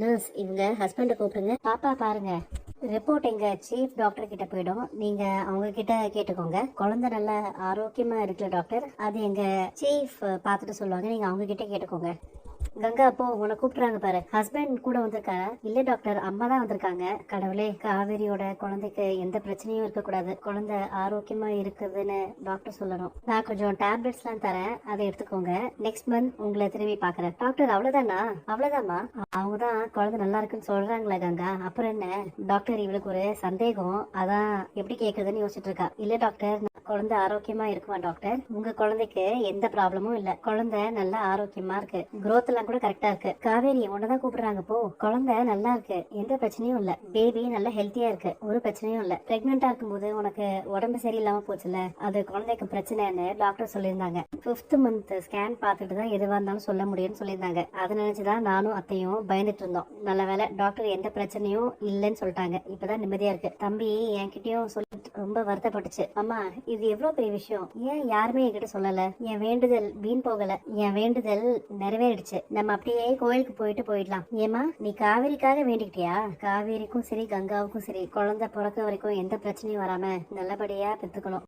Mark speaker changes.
Speaker 1: Nurse இவங்க ஹஸ்பண்டை கூப்பிடுங்க. பாப்பா பாருங்க. ரிப்போர்ட் எங்க சீஃப் டாக்டர் கிட்ட போயிடும். நீங்க அவங்க கிட்ட கேட்டுக்கோங்க. குழந்தை நல்லா ஆரோக்கியமா இருக்குல்ல டாக்டர் அது எங்க சீஃப் பார்த்துட்டு சொல்லுவாங்க. நீங்க அவங்க கிட்ட கேட்டுக்கோங்க. கங்கா அப்போ உன்னை கூப்பிடுறாங்க பாரு. ஹஸ்பண்ட் கூட வந்திருக்காரா இல்ல டாக்டர் அம்மா தான் வந்திருக்காங்க. கடவுளே காவேரியோட குழந்தைக்கு எந்த பிரச்சனையும் இருக்கக்கூடாது. குழந்தை ஆரோக்கியமா இருக்குதுன்னு டாக்டர் சொல்லணும். நான் கொஞ்சம் டேப்லெட்ஸ்லாம் தரேன். அதை எடுத்துக்கோங்க. நெக்ஸ்ட் மந்த் உங்களை திரும்பி பாக்குறேன் டாக்டர் அவ்வளவுதானா? அவ்வளவுதாமா அவங்க தான் குழந்தை நல்லா இருக்குன்னு சொல்றாங்களே கங்கா. அப்புறம் என்ன? டாக்டர் இவளுக்கு ஒரு சந்தேகம். அதான் எப்படி கேக்குதுன்னு யோசிச்சுட்டு இருக்கா. இல்ல டாக்டர் குழந்தை ஆரோக்கியமா இருக்குமா டாக்டர் உங்க குழந்தைக்கு எந்த ப்ராப்ளமும் இல்ல. குழந்தை நல்லா ஆரோக்கியமா இருக்கு. குரோத் எல்லாம் கூட கரெக்டா இருக்கு. காவேரி உன்னதான் கூப்பிடுறாங்க போ. குழந்தை நல்லா இருக்கு. எந்த பிரச்சனையும் இல்ல. பேபி நல்லா ஹெல்த்தியா இருக்கு. ஒரு பிரச்சனையும் இல்ல. பிரெக்னெண்டா இருக்கும்போது உனக்கு உடம்பு சரியில்லாம போச்சுல அது குழந்தைக்கு பிரச்சனைன்னு டாக்டர் சொல்லியிருந்தாங்க. பிப்த் மந்த் ஸ்கேன் பார்த்துட்டு தான் எதுவா இருந்தாலும் சொல்ல முடியும்னு சொல்லியிருந்தாங்க. அதை நினைச்சுதான் நானும் அத்தையும் பயந்துட்டு இருந்தோம். நல்ல வேலை டாக்டர் எந்த பிரச்சனையும் இல்லைன்னு சொல்லிட்டாங்க. இப்பதான் நிம்மதியா இருக்கு. தம்பி என்கிட்டயும் சொல்லிட்டு ரொம்ப வருத்தப்பட்டுச்சு. அம்மா இது இது எவ்வளவு பெரிய விஷயம்? ஏன் யாருமே என்கிட்ட சொல்லல? என் வேண்டுதல் வீண் போகல. என் வேண்டுதல் நிறைவேறிடுச்சு. நம்ம அப்படியே கோயிலுக்கு போயிட்டு போயிடலாம். ஏமா நீ காவேரிக்காக வேண்டிக்கிட்டியா? காவேரிக்கும் சரி கங்காவுக்கும் சரி குழந்தை பிறக்க வரைக்கும் எந்த பிரச்சனையும் வராம நல்லபடியா பெத்துக்கணும்.